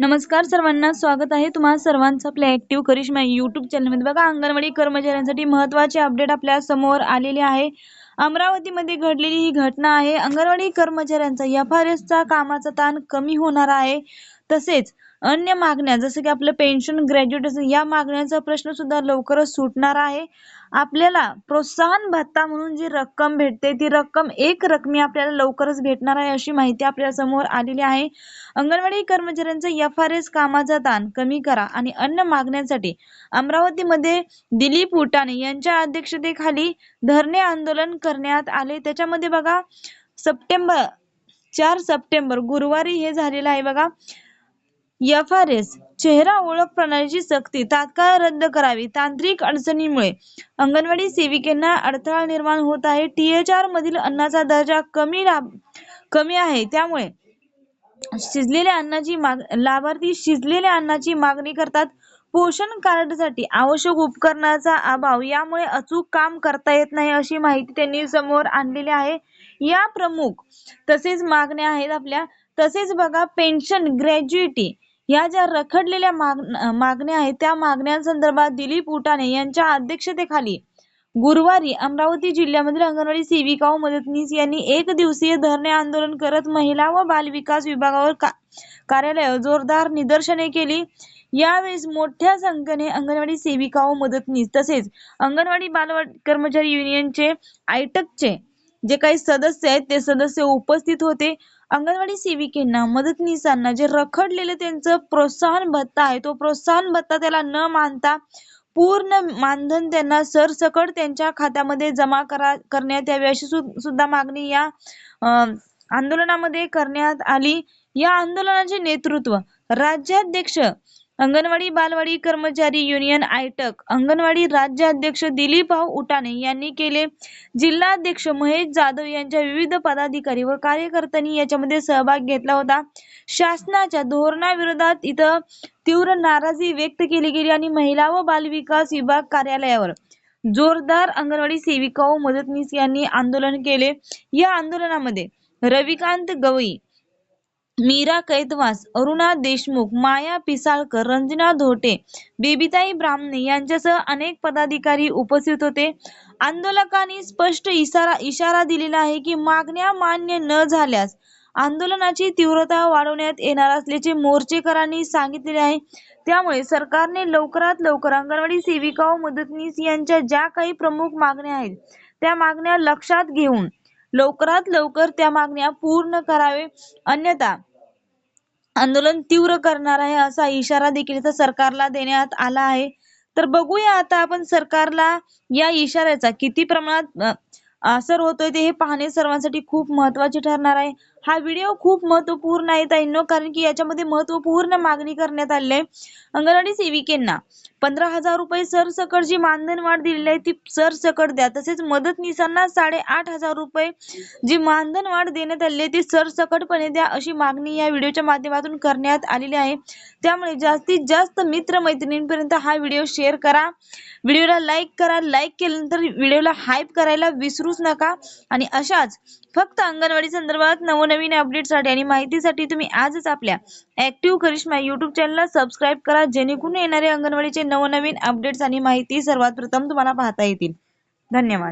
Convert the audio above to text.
नमस्कार सर्वांना स्वागत आहे तुम्हा सर्वांचं आपल्या ऍक्टिव्ह करिश्मा युट्यूब चॅनलमध्ये बघा अंगणवाडी कर्मचाऱ्यांसाठी महत्त्वाचे अपडेट आपल्यासमोर आलेले आहे. अमरावतीमध्ये घडलेली ही घटना आहे. अंगणवाडी कर्मचाऱ्यांचा एफ आर एसचा कामाचा ताण कमी होणार आहे. तसेच अन्य मागण्या जसं की आपलं पेन्शन ग्रॅज्युएट या मागण्यांचा प्रश्न सुद्धा लवकरच सुटणार आहे. आपल्याला प्रोत्साहन भत्ता म्हणून जी रक्कम भेटते ती रक्कम एक रकमी आपल्याला लवकरच भेटणार आहे अशी माहिती आपल्यासमोर आलेली आहे. अंगणवाडी कर्मचाऱ्यांचा एफ आर एस कामाचा ताण कमी करा आणि अन्य मागण्यांसाठी अमरावतीमध्ये दिलीप उटाणे यांच्या अध्यक्षतेखाली धरणे आंदोलन करण्यात आले. त्याच्यामध्ये बघा सप्टेंबर चार सप्टेंबर गुरुवारी हे झालेलं आहे बघा. एफ आर एस चेहरा ओळख प्रणालीची सक्ती तात्काळ रद्द करावी. तांत्रिक अडचणीमुळे अंगणवाडी सेविकेंना अडथळा निर्माण होत आहे. टीएचआर मधील अन्नाचा दर्जा कमी लाभ कमी आहे. त्यामुळे शिजलेल्या अन्नाची माग लाभार्थी शिजलेल्या अन्नाची मागणी करतात. पोषण कार्डसाठी आवश्यक उपकरणाचा अभाव यामुळे अचूक काम करता येत नाही अशी माहिती त्यांनी समोर आणलेली आहे. या प्रमुख तसेच मागण्या आहेत आपल्या. तसेच बघा पेन्शन ग्रॅज्युइटी या ज्या रखडलेल्या मागण्या आहेत त्या मागण्यांसंदर्भात दिलीप उटाणे यांच्या अध्यक्षतेखाली गुरुवारी अमरावती जिल्ह्यामधील अंगणवाडी सेविका व मदतनीस यांनी एक दिवसीय धरणे आंदोलन करत महिला व बालविकास विभागावर का कार्यालय जोरदार निदर्शने केली. यावेळेस मोठ्या संख्येने अंगणवाडी सेविका व मदतनीस तसेच अंगणवाडी बाल कर्मचारी युनियनचे आयटकचे जे काही सदस्य आहेत ते सदस्य उपस्थित होते. अंगणवाडी सेविकेंना मदतनीसांना जे रखडलेलं त्यांचं प्रोत्साहन भत्ता आहे तो प्रोत्साहन भत्ता त्याला न मानता पूर्ण मानधन त्यांना सरसकट त्यांच्या खात्यामध्ये जमा करा करण्यात यावी अशी सुद्धा मागणी या आंदोलनामध्ये करण्यात आली. या आंदोलनाचे नेतृत्व राज्याध्यक्ष अंगणवाडी बालवाडी कर्मचारी युनियन आयटक अंगणवाडी राज्याध्यक्ष दिलीपभाऊ उटाणे यांनी केले. जिल्हाध्यक्ष महेश जाधव यांच्या विविध पदाधिकारी व कार्यकर्त्यांनी याच्यामध्ये सहभाग घेतला होता. शासनाच्या धोरणाविरोधात इथं तीव्र नाराजी व्यक्त केली गेली आणि महिला व बालविकास विभाग कार्यालयावर जोरदार अंगणवाडी सेविका व मदतनीस यांनी आंदोलन केले. या आंदोलनामध्ये रविकांत गवई मीरा कैतवास अरुणा देशमुख माया पिसाळकर रंजना धोटे बेबीताई ब्राह्मणे यांच्यासह अनेक पदाधिकारी उपस्थित होते. आंदोलकांनी स्पष्ट इशारा इशारा दिलेला आहे की मागण्या मान्य न झाल्यास आंदोलनाची तीव्रता वाढवण्यात येणार असल्याचे मोर्चेकरांनी सांगितले आहे. त्यामुळे सरकारने लवकरात लवकर अंगणवाडी सेविका व मदतनीस यांच्या ज्या काही प्रमुख मागण्या आहेत त्या मागण्या लक्षात घेऊन लवकरात लवकर त्या मागण्या पूर्ण करावे. अन्यथा आंदोलन तीव्र करणार आहे असा इशारा देखील सरकारला देण्यात आला आहे. तर बघूया आता आपण सरकारला या इशाऱ्याचा किती प्रमाणात असर होतोय ते हे पाहणे सर्वांसाठी खूप महत्त्वाचे ठरणार आहे. हा व्हिडिओ खूप महत्त्वपूर्ण आहे ताईंनो कारण की याच्यामध्ये महत्त्वपूर्ण मागणी करण्यात आली आहे. अंगणवाडी सेविकेंना पंधरा हजार रुपये सरसकट जी मानधन वाढ दिलेली आहे ती सरसकट द्या. तसेच मदतनीसांना साडेआठ हजार रुपये जी मानधन वाढ देण्यात आली आहे ती सरसकटपणे द्या अशी मागणी या व्हिडिओच्या माध्यमातून करण्यात आलेली आहे. त्यामुळे जास्तीत जास्त मित्र मैत्रिणींपर्यंत हा व्हिडिओ शेअर करा. व्हिडिओला लाईक करा. लाईक केल्यानंतर व्हिडिओला हाईप करायला विसरूच नका. आणि अशाच फक्त अंगणवाडी संदर्भात नवनवीन अपडेटसाठी आणि माहितीसाठी तुम्ही आजच आपल्या ऍक्टिव्ह करिश्मा युट्यूब चॅनलला सबस्क्राईब करा जेणेकरून येणारे अंगणवाडीचे नवनवीन अपडेट्स आणि माहिती सर्वात प्रथम तुम्हाला पाहता येतील. धन्यवाद.